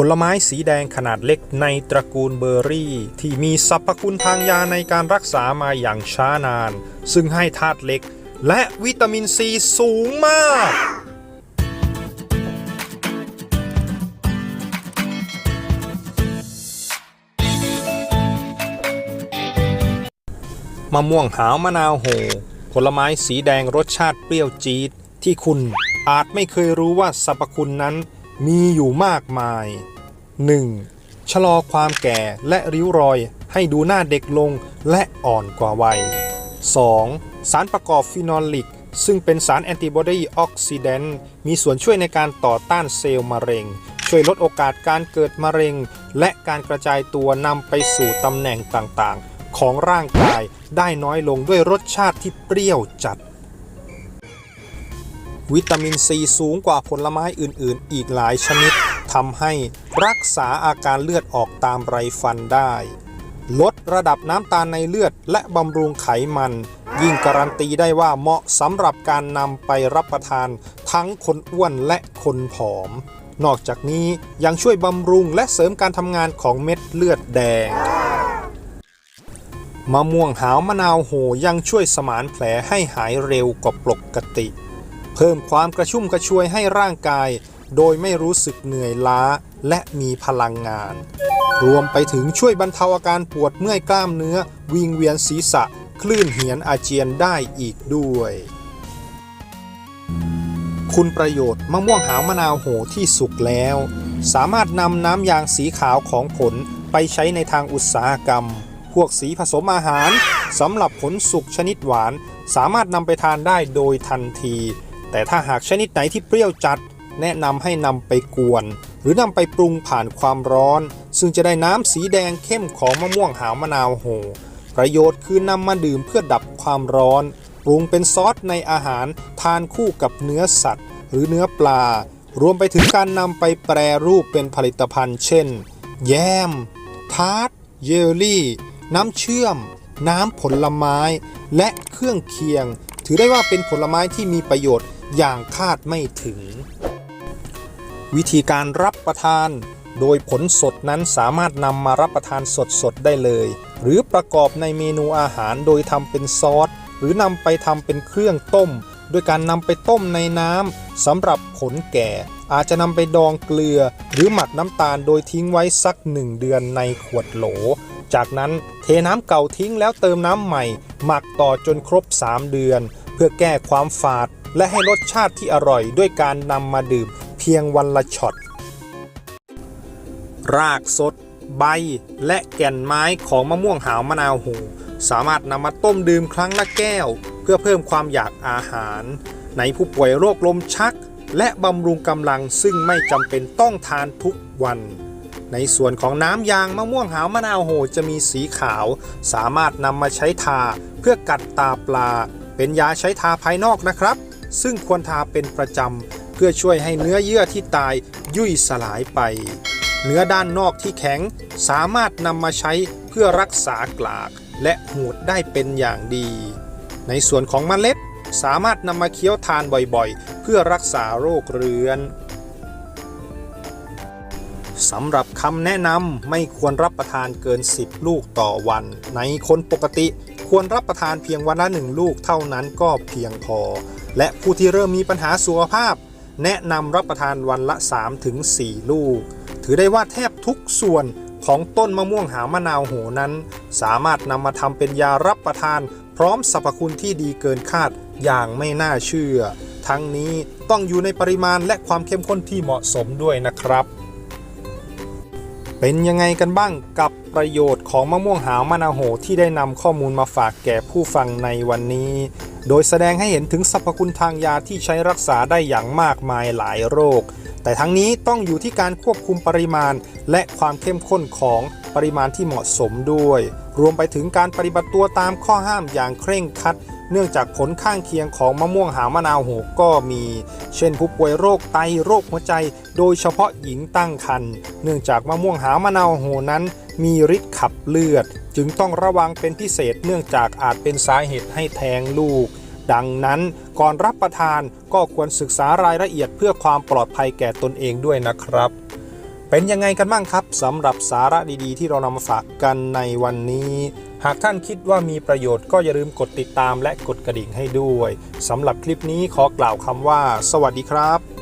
ผลไม้สีแดงขนาดเล็กในตระกูลเบอร์รี่ ที่มีสรรพคุณทางยาในการรักษามาอย่างช้านาน ซึ่งให้ธาตุเหล็ก และวิตามินซีสูงมาก มะม่วงหาวมะนาวโห ผลไม้สีแดงรสชาติเปรี้ยวจี๊ดที่คุณอาจไม่เคยรู้ว่าสรรพคุณนั้น มีอยู่มากมาย 1. ชะลอความแก่และริ้วรอยให้ดูหน้าเด็กลงและอ่อนกว่าวัย 2. สารประกอบฟีนอลิก ซึ่งเป็นสารแอนติบอดีออกซิแดนต์มีส่วนช่วยในการต่อต้านเซลล์มะเร็ง ช่วยลดโอกาสการเกิดมะเร็ง และการกระจายตัวนำไปสู่ตำแหน่งต่างๆ ของร่างกายได้น้อยลงด้วยรสชาติที่เปรี้ยวจัด วิตามินซีสูงกว่าผลไม้อื่นๆ อีกหลายชนิดทำให้รักษาอาการเลือดออกตามไรฟันได้ ลดระดับน้ำตาลในเลือดและบำรุงไขมัน ยิ่งการันตีได้ว่าเหมาะสำหรับการนำไปรับประทานทั้งคนอ้วนและคนผอม นอกจากนี้ยังช่วยบำรุงและเสริมการทำงานของเม็ดเลือดแดงมะม่วงหาวมะนาวโหยังช่วยสมานแผลให้หายเร็วกว่าปกติ เพิ่มความกระชุ่มกระชวยให้ร่างกาย โดยไม่รู้สึกเหนื่อยล้าและมีพลังงาน รวมไปถึงช่วยบรรเทาอาการปวดเมื่อยกล้ามเนื้อ วิงเวียนศีรษะ คลื่นเหียนอาเจียนได้อีกด้วย คุณประโยชน์มะม่วงหาวมะนาวโหที่สุกแล้ว สามารถนำน้ำยางสีขาวของผลไปใช้ในทางอุตสาหกรรม พวกสีผสมอาหารสำหรับผลสุกชนิดหวาน สามารถนำไปทานได้โดยทันที แต่ถ้าหากชนิดไหนที่เปรี้ยวจัด แนะนำให้นำไปกวน หรือนำไปปรุงผ่านความร้อน ซึ่งจะได้น้ำสีแดงเข้มของมะม่วงหาวมะนาวโห ประโยชน์คือนำมาดื่มเพื่อดับความร้อน ปรุงเป็นซอสในอาหารทานคู่กับเนื้อสัตว์ หรือเนื้อปลา รวมไปถึงการนำไปแปรรูปเป็นผลิตภัณฑ์ เช่น แยม ทาร์ตเยลลี่ น้ำเชื่อม น้ำผลไม้ และเครื่องเคียง ถือได้ว่าเป็นผลไม้ที่มีประโยชน์ อย่างคาดไม่ถึง วิธีการรับประทาน โดยผลสดนั้นสามารถนำมารับประทานสดๆได้เลย หรือประกอบในเมนูอาหารโดยทำเป็นซอส หรือนำไปทำเป็นเครื่องต้ม โดยการนำไปต้มในน้ำสำหรับผลแก่ อาจจะนำไปดองเกลือ หรือหมักน้ำตาลโดยทิ้งไว้สักหนึ่งเดือนในขวดโหลจากนั้นเทน้ำเก่าทิ้งแล้วเติมน้ำใหม่ หมักต่อจนครบ 3 เดือน เพื่อแก้ความฝาด และให้รสชาติที่อร่อยด้วยการนำมาดื่มเพียงวันละช็อต รากสด ใบ และแก่นไม้ของมะม่วงหาวมะนาวโหสามารถนำมาต้มดื่มครั้งละแก้ว เพื่อเพิ่มความอยากอาหาร ในผู้ป่วยโรคลมชัก และบำรุงกำลังซึ่งไม่จำเป็นต้องทานทุกวัน ในส่วนของน้ำยางมะม่วงหาวมะนาวโหจะมีสีขาว สามารถนำมาใช้ทาเพื่อกัดตาปลา เป็นยาใช้ทาภายนอกนะครับ ซึ่งควรทาเป็นประจำ เพื่อช่วยให้เนื้อเยื่อที่ตายยุ่ยสลายไป เนื้อด้านนอกที่แข็งสามารถนำมาใช้เพื่อรักษากลากและหูดได้เป็นอย่างดี ในส่วนของเมล็ดสามารถนำมาเคี้ยวทานบ่อยๆ เพื่อรักษาโรคเรื้อนสำหรับคำแนะนำไม่ควรรับประทานเกิน 10 ลูกต่อวัน ในคนปกติ ควรรับประทานเพียงวันละ1ลูกเท่านั้นก็เพียงพอ และผู้ที่เริ่มมีปัญหาสุขภาพ แนะนำรับประทานวันละ 3-4 ลูก ถือได้ว่าแทบทุกส่วนของต้นมะม่วงหามะนาวโหนั้น สามารถนำมาทำเป็นยารับประทาน พร้อมสรรพคุณที่ดีเกินคาดอย่างไม่น่าเชื่อ ทั้งนี้ต้องอยู่ในปริมาณและความเข้มข้นที่เหมาะสมด้วยนะครับ เป็นยังไงกันบ้างกับประโยชน์ของมะม่วงหาวมะนาวโหที่ได้นำข้อมูลมาฝากแก่ผู้ฟังในวันนี้ โดยแสดงให้เห็นถึงสรรพคุณทางยาที่ใช้รักษาได้อย่างมากมายหลายโรค แต่ทั้งนี้ต้องอยู่ที่การควบคุมปริมาณ และความเข้มข้นของปริมาณที่เหมาะสมด้วย รวมไปถึงการปฏิบัติตัวตามข้อห้ามอย่างเคร่งครัด เนื่องจากผลข้างเคียงของมะม่วงหาวมะนาวโหก็มี เช่นผู้ป่วยโรคไตโรคหัวใจ โดยเฉพาะหญิงตั้งครรภ์เนื่องจากมะม่วงหาวมะนาวโหนั้น มีฤทธิ์ขับเลือด จึงต้องระวังเป็นพิเศษเนื่องจากอาจเป็นสาเหตุให้แท้งลูก ดังนั้นก่อนรับประทานก็ควรศึกษารายละเอียดเพื่อความปลอดภัยแก่ตนเองด้วยนะครับ เป็นยังไงกันบ้างครับสำหรับสาระดีๆ ที่เรานำมาฝากกันในวันนี้ หากท่านคิดว่ามีประโยชน์ก็อย่าลืมกดติดตามและกดกระดิ่งให้ด้วยสำหรับคลิปนี้ขอกล่าวคำว่า สวัสดีครับ